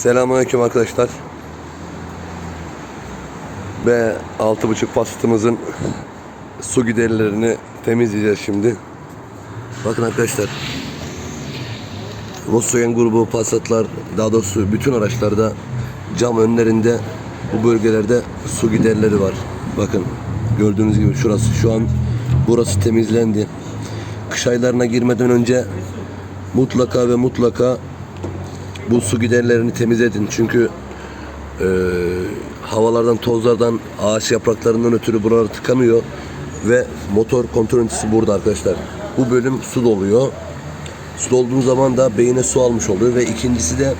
Selamünaleyküm arkadaşlar. Ve 6.5 pastamızın su giderlerini temizleyeceğiz şimdi. Bakın arkadaşlar. Volkswagen grubu Passat'lar daha doğrusu bütün araçlarda cam önlerinde bu bölgelerde su giderleri var. Bakın gördüğünüz gibi şurası şu an burası temizlendi. Kış aylarına girmeden önce mutlaka ve mutlaka bu su giderlerini temizledin. Çünkü e, havalardan, tozlardan, ağaç yapraklarından ötürü buralar tıkanıyor ve motor kontrol burada arkadaşlar. Bu bölüm su doluyor. Su dolduğu zaman da beyine su almış oluyor ve ikincisi de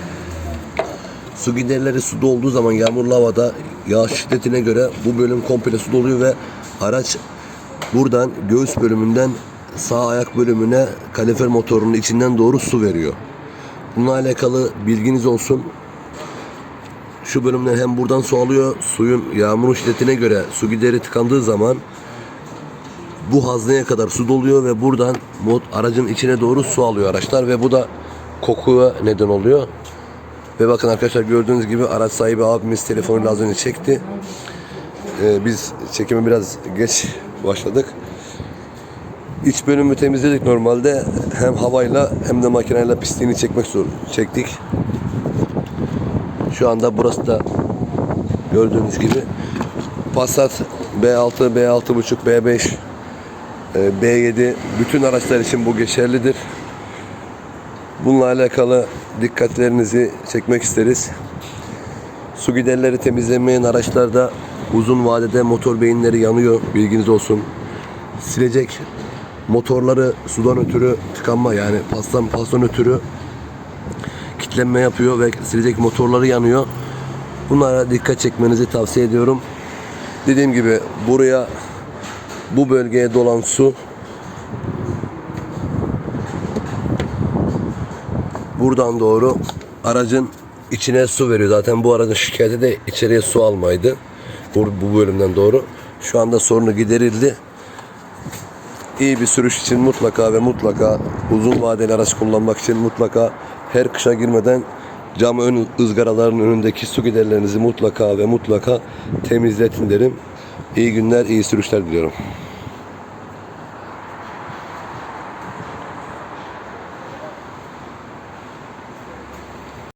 su giderleri su dolduğu zaman yağmurlu havada yağış şiddetine göre bu bölüm komple su doluyor ve araç buradan göğüs bölümünden sağ ayak bölümüne kalifer motorunun içinden doğru su veriyor. Bununla alakalı bilginiz olsun. Şu bölümden hem buradan su alıyor, suyun yağmurun şiddetine göre su gideri tıkandığı zaman bu hazneye kadar su doluyor ve buradan mod aracın içine doğru su alıyor araçlar ve bu da kokuya neden oluyor. Ve bakın arkadaşlar gördüğünüz gibi araç sahibi abimiz telefonuyla az önce çekti. Ee, biz çekime biraz geç başladık. İç bölümü temizledik normalde. Hem havayla hem de makineyle pisliğini çekmek zor çektik. Şu anda burası da gördüğünüz gibi Passat B6, B6.5, B5, e, B7 bütün araçlar için bu geçerlidir. Bununla alakalı dikkatlerinizi çekmek isteriz. Su giderleri temizlenmeyen araçlarda uzun vadede motor beyinleri yanıyor. Bilginiz olsun. Silecek motorları sudan ötürü tıkanma yani pastan pastan ötürü kitlenme yapıyor ve silecek motorları yanıyor. Bunlara dikkat çekmenizi tavsiye ediyorum. Dediğim gibi buraya bu bölgeye dolan su buradan doğru aracın içine su veriyor. Zaten bu aracın şikayeti de içeriye su almaydı. Bu, bu bölümden doğru. Şu anda sorunu giderildi. İyi bir sürüş için mutlaka ve mutlaka uzun vadeli araç kullanmak için mutlaka her kışa girmeden cam ön ızgaraların önündeki su giderlerinizi mutlaka ve mutlaka temizletin derim. İyi günler, iyi sürüşler diliyorum.